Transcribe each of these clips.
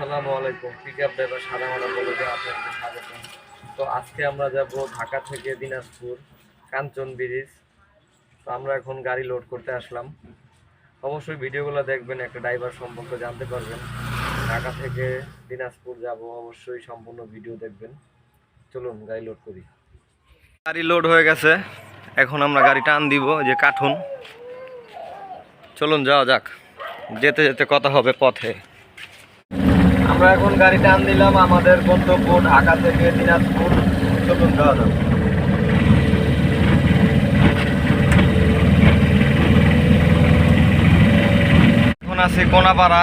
আসসালামু আলাইকুম। Pickup driver সাদা মালা বলে আপনাদের স্বাগত তো আজকে আমরা যাব ঢাকা থেকে দিনাজপুর, কাঞ্চন ব্রিজ। তো আমরা এখন গাড়ি লোড করতে আসলাম। অবশ্যই ভিডিওগুলো দেখবেন, একটা ড্রাইভার সম্পর্কে জানতে পারবেন। ঢাকা থেকে দিনাজপুর যাব, অবশ্যই সম্পূর্ণ ভিডিও দেখবেন। চলুন, গাড়ি লোড করি। গাড়ি লোড হয়ে গেছে। এখন আমরা গাড়ি টান দিব যে কাঠুন চলুন, যাওয়া যাক। যেতে যেতে কথা হবে পথে। আমরা এখন গাড়ি টান দিলাম, আমাদের গন্তব্য ঢাকা থেকে দিনাজপুর যাক। এখন আছি কোনাপাড়া।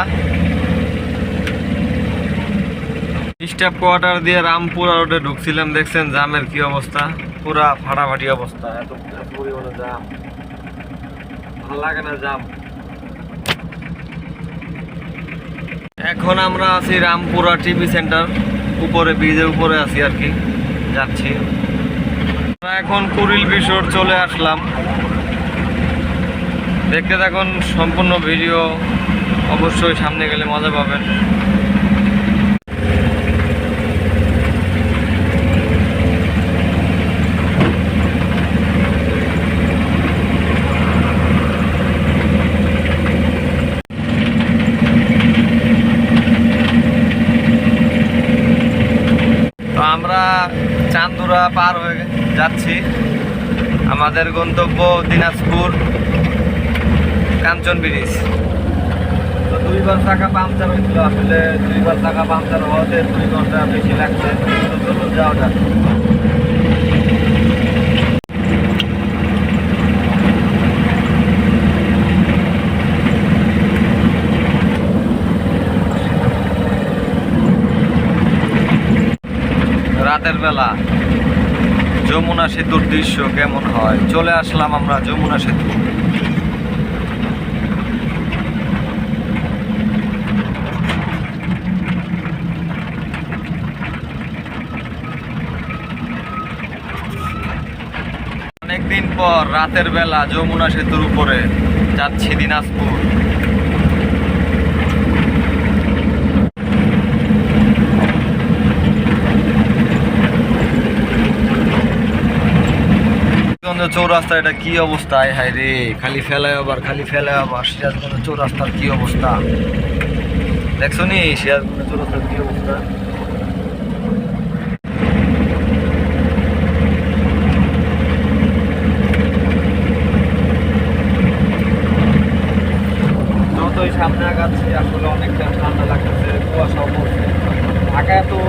স্টাফ কোয়ার্টার দিয়ে রামপুরা রোডে ঢুকছিলাম, দেখছেন জামের কি অবস্থা? পুরা ফাটাফাটি অবস্থা, এত পরিমাণে জাম। ভালো লাগে না জাম। এখন আমরা আছি রামপুরা টিভি সেন্টার, উপরে, ব্রিজের উপরে আছি আর কি, যাচ্ছি। আমরা এখন কুড়িল বিশোর চলে আসলাম। দেখতে থাকুন, সম্পূর্ণ ভিডিও অবশ্যই সামনে গেলে মজা পাবেন। আমরা চান্দুরা পার হয়ে যাচ্ছি। আমাদের গন্তব্য দিনাজপুর কাঞ্চন ব্রিজ। তো দুইবার টাকা পাংচার হয়েছিল। আসলে দুইবার টাকা পাংচার হওয়াতে দুই ঘণ্টা বেশি লাগছে। যাওয়া যাক। রাতের বেলা। যমুনা সেতুর দৃশ্য কেমন হয়? চলে আসলাম আমরা যমুনা সেতু। অনেকদিন পর রাতের বেলা যমুনা সেতুর উপরে যাচ্ছি দিনাজপুর। সিরাজগঞ্জ চৌরাস্তা এটা কি অবস্থা? আয় রে, খালি ফেলায় আবার, খালি ফেলায় আবার সিরাজগঞ্জ চৌরাস্তার কি অবস্থা? দেখছ নি সিরাজগঞ্জ চৌরাস্তার কি অবস্থা? যতই সামনে আগাচ্ছি, আসলে অনেকটা ঠান্ডা লাগতেছে কুয়াশা পড়ছে। ঢাকায় তো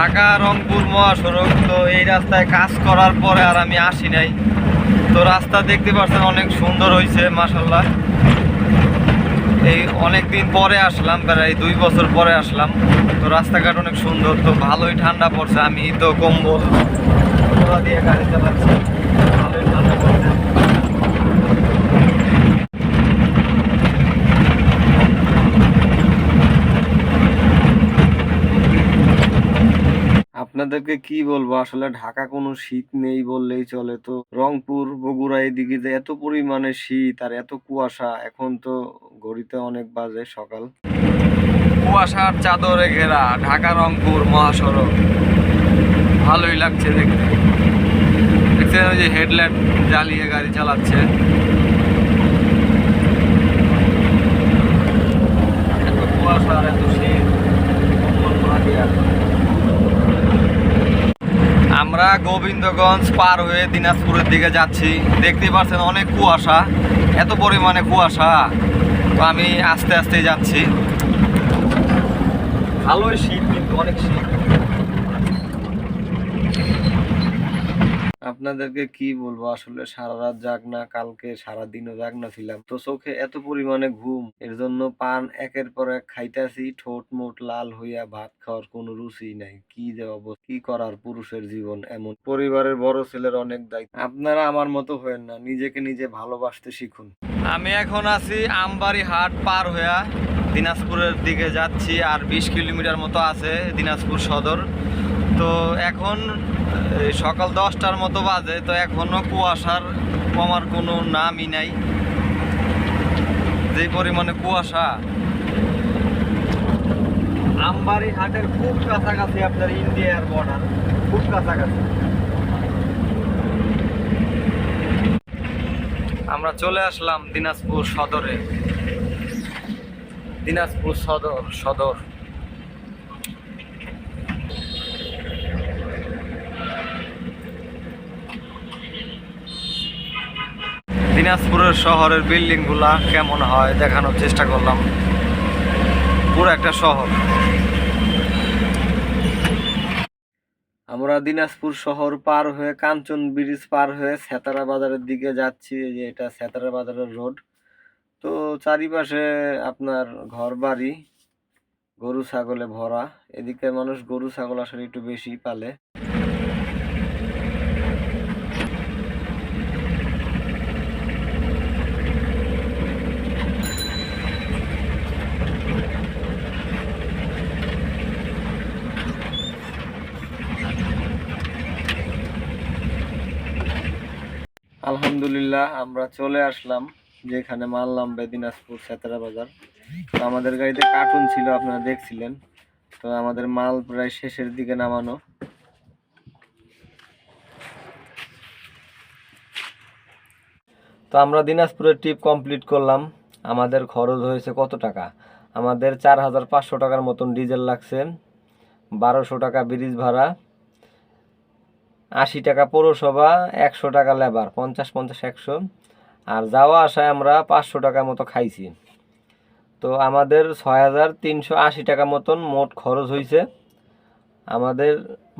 ঢাকা রংপুর মহাসড়ক, তো এই রাস্তায় কাজ করার পরে আর আমি আসি নাই। তো রাস্তা দেখতে পাচ্ছেন অনেক সুন্দর হয়েছে মাসাল্লাহ এই অনেক দিন পরে আসলাম, প্রায় দুই বছর পরে আসলাম। তো রাস্তাঘাট অনেক সুন্দর, তো ভালোই ঠান্ডা পড়ছে, আমি তো কম্বল দিয়ে গাড়ি চালাচ্ছি। আপনাদেরকে কি বলব? আসলে ঢাকা কোনো শীত নেই বললেই চলে তো। রংপুর, বগুড়া এদিকে যে এত পরিমাণে শীত আর এত কুয়াশা, এখন তো ঘড়িতে অনেক বাজে সকাল। কুয়াশার চাদরে ঘেরা ঢাকা রংপুর মহাসড়ক। ভালোই লাগছে দেখতে। দেখছেন ওই যে হেডলাইট জ্বালিয়ে গাড়ি চালাচ্ছে। এত কুয়াশা আর এত শীত। আমরা গোবিন্দগঞ্জ পার হয়ে দিনাজপুরের দিকে যাচ্ছি। দেখতে পাচ্ছেন অনেক কুয়াশা। এত পরিমাণে কুয়াশা। তো আমি আস্তে আস্তে যাচ্ছি। ভালোই শীত, কিন্তু অনেক শীত। আপনাদেরকে কি বলব? আসলে সারা রাত জাগ না, কালকে সারা দিনও জাগ না ছিলাম। তো চোখে এত পরিমাণে ঘুম, এর জন্য পান একের পর এক খাইতেছি, ঠোঁট মোট লাল হইয়া ভাত খাওয়ার কোনো রুচি নাই। কি যে অবস্থা, কি করার পুরুষের জীবন এমন? পরিবারের বড় ছেলের অনেক দায়িত্ব। আপনারা আমার মতো হয়েন না, নিজেকে নিজে ভালোবাসতে শিখুন। আমি এখন আছি আমবাড়ি হাট পার হইয়া দিনাজপুরের দিকে যাচ্ছি, আর বিশ কিলোমিটার মতো আছে দিনাজপুর সদর। তো এখন সকাল দশটার মতো বাজে, তো এখনও কুয়াশার কমার কোনো নামই নাই। যে পরিমাণে কুয়াশা। আমবাড়ি হাটের খুব কাছাকাছি আপনার ইন্ডিয়ার বর্ডার খুব কাছাকাছি। আমরা চলে আসলাম দিনাজপুর সদরে। দিনাজপুর সদর সদর। দিনাজপুরের শহরের বিল্ডিংগুলা কেমন হয় দেখানোর চেষ্টা করলাম। পুরো একটা শহর। আমরা দিনাজপুর শহর পার হয়ে কাঞ্চন ব্রিজ পার হয়ে সেতারা বাজারের দিকে যাচ্ছি যে এটা সেতারা বাজারের রোড। তো চারিপাশে আপনার ঘর বাড়ি গরু ছাগলে ভরা। এদিকে মানুষ গরু ছাগল আসলে একটু বেশি পালে। আলহামদুলিল্লাহ, আমরা চলে আসলাম যেখানে মাল নামবে দিনাজপুর সেতারা বাজার। তো আমাদের গাড়িতে কার্টুন ছিল, আপনারা দেখছিলেন। তো আমাদের মাল প্রায় শেষের দিকে নামানো। তো আমরা দিনাজপুরের ট্রিপ কমপ্লিট করলাম। আমাদের খরচ হয়েছে কত টাকা? আমাদের চার হাজার পাঁচশো টাকার মতন ডিজেল লাগছে। বারোশো টাকা ব্রিজ ভাড়া। আশি টাকা পৌরসভা, একশো টাকা লেবার, পঞ্চাশ পঞ্চাশ, একশো। আর যাওয়া আসায় আমরা পাঁচশো টাকা মতো খাইছি। তো আমাদের ছয় হাজার তিনশো আশি টাকা মতন মোট খরচ হয়েছে আমাদের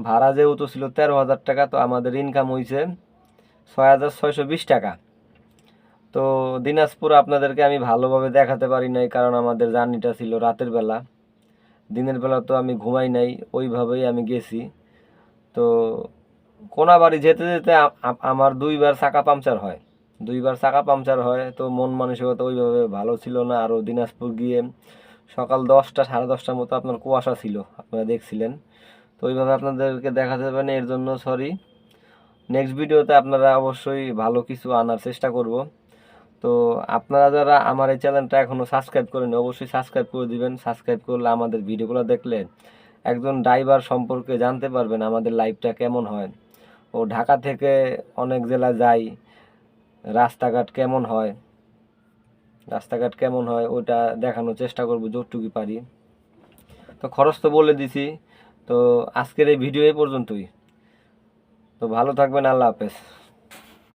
ভাড়া যেহেতু ছিল তেরো হাজার টাকা, তো আমাদের ইনকাম হয়েছে ছয় হাজার ছয়শো বিশ টাকা। তো দিনাজপুর আপনাদেরকে আমি ভালোভাবে দেখাতে পারি নাই, কারণ আমাদের জার্নিটা ছিল রাতের বেলা। দিনের বেলা তো আমি ঘুমাই নাই, ওইভাবেই আমি গেছি। তো কোনাবাড়ি যেতে যেতে আমার দুইবার চাকা পাংচার হয়। দুইবার চাকা পাংচার হয়, তো মন মানসিকতা ওইভাবে ভালো ছিল না। আরও দিনাজপুর গিয়ে সকাল দশটা, সাড়ে দশটার মতো আপনার কুয়াশা ছিল, আপনারা দেখছিলেন। তো ওইভাবে আপনাদেরকে দেখাতে পারেন এর জন্য সরি নেক্সট ভিডিওতে আপনারা অবশ্যই ভালো কিছু আনার চেষ্টা করব। তো আপনারা যারা আমার এই চ্যানেলটা এখনও সাবস্ক্রাইব করেন অবশ্যই সাবস্ক্রাইব করে দিবেন। সাবস্ক্রাইব করলে আমাদের ভিডিওগুলো দেখলে একজন ড্রাইভার সম্পর্কে জানতে পারবেন আমাদের লাইফটা কেমন হয়। ও ঢাকা থেকে অনেক জেলা যাই, রাস্তাঘাট কেমন হয়? রাস্তাঘাট কেমন হয় ওটা দেখানোর চেষ্টা করব যতটুকু পারি। তো খরচ তো বলে দিছি, তো আজকের এই ভিডিও এই পর্যন্তই। তো ভালো থাকবেন, আল্লাহ হাফেজ।